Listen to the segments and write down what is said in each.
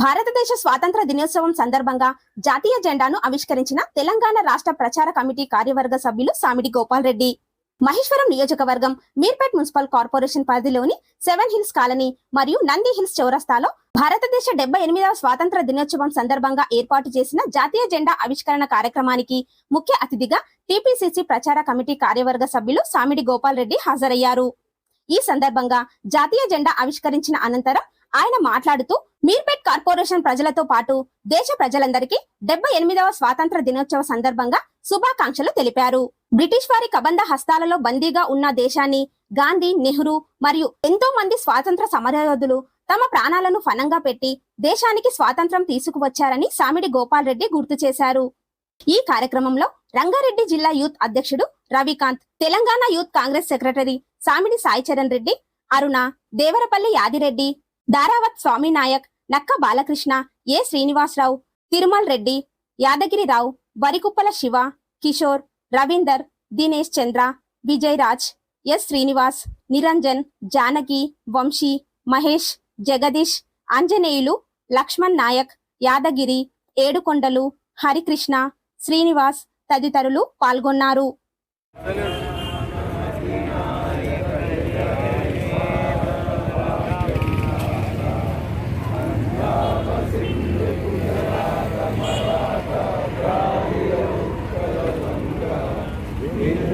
భారతదేశ స్వాతంత్ర దినోత్సవం సందర్భంగా జాతీయ జెండాను ఆవిష్కరించిన తెలంగాణ రాష్ట్ర ప్రచార కమిటీ కార్యవర్గ సభ్యులు సామిడి గోపాల్ రెడ్డి. మహేశ్వరం నియోజకవర్గం మీర్పేట్ మున్సిపల్ కార్పొరేషన్ పరిధిలోని సెవెన్ హిల్స్ కాలనీ మరియు నంది హిల్స్ చౌరస్తాలో భారతదేశ డెబ్బై ఎనిమిదవ స్వాతంత్ర దినోత్సవం సందర్భంగా ఏర్పాటు చేసిన జాతీయ జెండా ఆవిష్కరణ కార్యక్రమానికి ముఖ్య అతిథిగా టీపీసీసీ ప్రచార కమిటీ కార్యవర్గ సభ్యులు సామిడి గోపాల్ రెడ్డి హాజరయ్యారు. ఈ సందర్భంగా జాతీయ జెండా ఆవిష్కరించిన అనంతరం ఆయన మాట్లాడుతూ మీర్పేట్ కార్పొరేషన్ ప్రజలతో పాటు దేశ ప్రజలందరికీ డెబ్బై ఎనిమిదవ స్వాతంత్ర దినోత్సవ సందర్భంగా శుభాకాంక్షలు తెలిపారు. బ్రిటిష్ వారి కబంధ హస్తాలలో బందీగా ఉన్న దేశాన్ని గాంధీ నెహ్రూ మరియు ఎంతో మంది స్వాతంత్ర సమరయోధులు తమ ప్రాణాలను ఫనంగా పెట్టి దేశానికి స్వాతంత్రం తీసుకువచ్చారని సామిడి గోపాల్ రెడ్డి గుర్తు చేశారు. ఈ కార్యక్రమంలో రంగారెడ్డి జిల్లా యూత్ అధ్యక్షుడు Ravikanth Telangana youth congress secretary Samidi Saicharan Reddy Aruna Devarapalli Yadireddy Daravath Swamy Naik Nakka Balakrishna A Srinivasarao Tirumal Reddy Yadagirirao Varikuppala Shiva Kishore Ravinder Dinesh Chandra Vijay Raj S Srinivas Niranjan Janaki Vamshi Mahesh Jagadish Anjaneyulu Laxman Naik Yadagiri Edukondalu Harikrishna Srinivas తదితరులు పాల్గొన్నారు.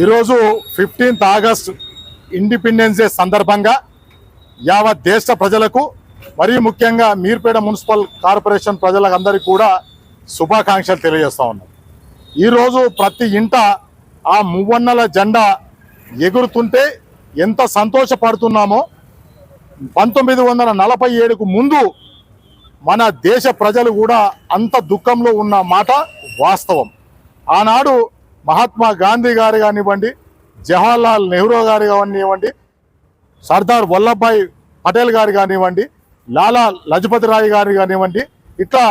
ఈరోజు fifteenth August independence day సందర్భంగా యావత్ దేశ ప్రజలకు మరీ ముఖ్యంగా Meerpet municipal corporation ప్రజలందరికీ కూడా శుభాకాంక్షలు తెలియజేస్తూ ఉన్నాం. ఈరోజు ప్రతి ఇంట ఆ మువ్వన్నల జెండా ఎగురుతుంటే ఎంత సంతోషపడుతున్నామో పంతొమ్మిది వందల నలభై ఏడుకు ముందు మన దేశ ప్రజలు కూడా అంత దుఃఖంలో ఉన్న మాట వాస్తవం. ఆనాడు మహాత్మా గాంధీ గారు కానివ్వండి జవహర్లాల్ నెహ్రూ గారు కానివ్వండి సర్దార్ వల్లభాయ్ పటేల్ గారు కానివ్వండి లాలా లజపతి రాయ్ గారు కానివ్వండి ఇట్లా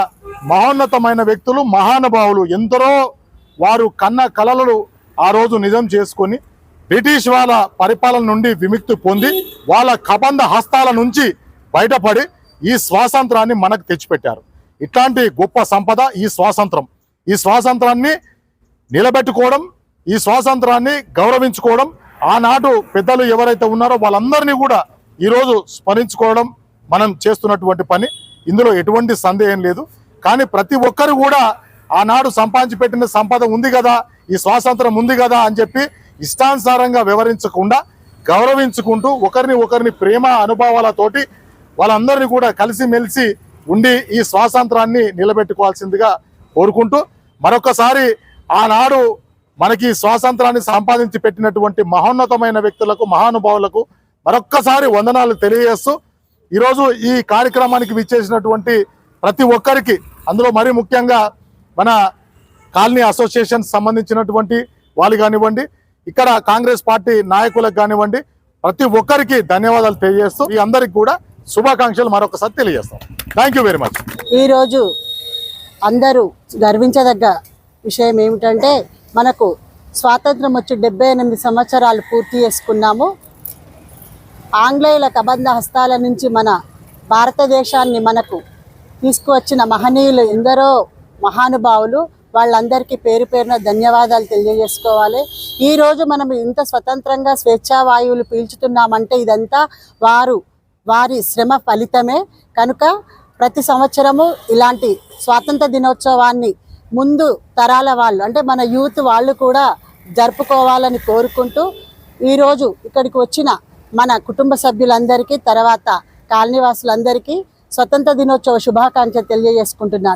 మహోన్నతమైన వ్యక్తులు మహానుభావులు ఎందరో వారు కన్న కలలను ఆ రోజు నిజం చేసుకొని బ్రిటిష్ వాళ్ళ పరిపాలన నుండి విముక్తి పొంది వాళ్ళ కబంధ హస్తాల నుంచి బయటపడి ఈ స్వాతంత్రాన్ని మనకు తెచ్చిపెట్టారు. ఇట్లాంటి గొప్ప సంపద ఈ స్వాతంత్రం. ఈ స్వాతంత్రాన్ని నిలబెట్టుకోవడం ఈ స్వాతంత్రాన్ని గౌరవించుకోవడం ఆనాడు పెద్దలు ఎవరైతే ఉన్నారో వాళ్ళందరినీ కూడా ఈరోజు స్మరించుకోవడం మనం చేస్తున్నటువంటి పని. ఇందులో ఎటువంటి సందేహం లేదు. కానీ ప్రతి ఒక్కరు కూడా ఆనాడు సంపాదించి పెట్టిన సంపద ఉంది కదా ఈ స్వాతంత్రం ఉంది కదా అని చెప్పి ఇష్టానుసారంగా వివరించకుండా గౌరవించుకుంటూ ఒకరిని ఒకరిని ప్రేమ అనుభవాలతోటి వాళ్ళందరినీ కూడా కలిసిమెలిసి ఉండి ఈ స్వాతంత్రాన్ని నిలబెట్టుకోవాల్సిందిగా కోరుకుంటూ మరొకసారి ఆనాడు మనకి స్వాతంత్రాన్ని సంపాదించి పెట్టినటువంటి మహోన్నతమైన వ్యక్తులకు మహానుభావులకు మరొక్కసారి వందనాలు తెలియజేస్తూ ఈరోజు ఈ కార్యక్రమానికి విచ్చేసినటువంటి ప్రతి ఒక్కరికి అందులో మరీ ముఖ్యంగా మన కాలనీ అసోసియేషన్ సంబంధించినటువంటి వాళ్ళు కానివ్వండి ఇక్కడ కాంగ్రెస్ పార్టీ నాయకులకు కానివ్వండి ప్రతి ఒక్కరికి ధన్యవాదాలు తెలియజేస్తూ ఈ అందరికి కూడా శుభాకాంక్షలు మరొకసారి తెలియజేస్తాం. థ్యాంక్ యూ వెరీ మచ్ ఈరోజు అందరూ గర్వించదగ్గ విషయం ఏమిటంటే మనకు స్వాతంత్రం వచ్చి డెబ్బై ఎనిమిది సంవత్సరాలు పూర్తి చేసుకున్నాము. ఆంగ్లేయుల కబంధ హస్తాల నుంచి మన భారతదేశాన్ని మనకు తీసుకువచ్చిన మహనీయులు ఎందరో మహానుభావులు వాళ్ళందరికీ పేరు పేరున ధన్యవాదాలు తెలియజేసుకోవాలి. ఈరోజు మనం ఇంత స్వతంత్రంగా స్వేచ్ఛా వాయువులు పీల్చుతున్నామంటే ఇదంతా వారు వారి శ్రమ ఫలితమే. కనుక ప్రతి సంవత్సరము ఇలాంటి స్వాతంత్ర దినోత్సవాన్ని ముందు తరాల వాళ్ళు అంటే మన యూత్ వాళ్ళు కూడా జరుపుకోవాలని కోరుకుంటూ ఈరోజు ఇక్కడికి వచ్చిన మన కుటుంబ సభ్యులందరికీ తర్వాత కాలనీవాసులందరికీ స్వతంత్ర దినోత్సవ శుభాకాంక్షలు తెలియజేసుకుంటున్నాను.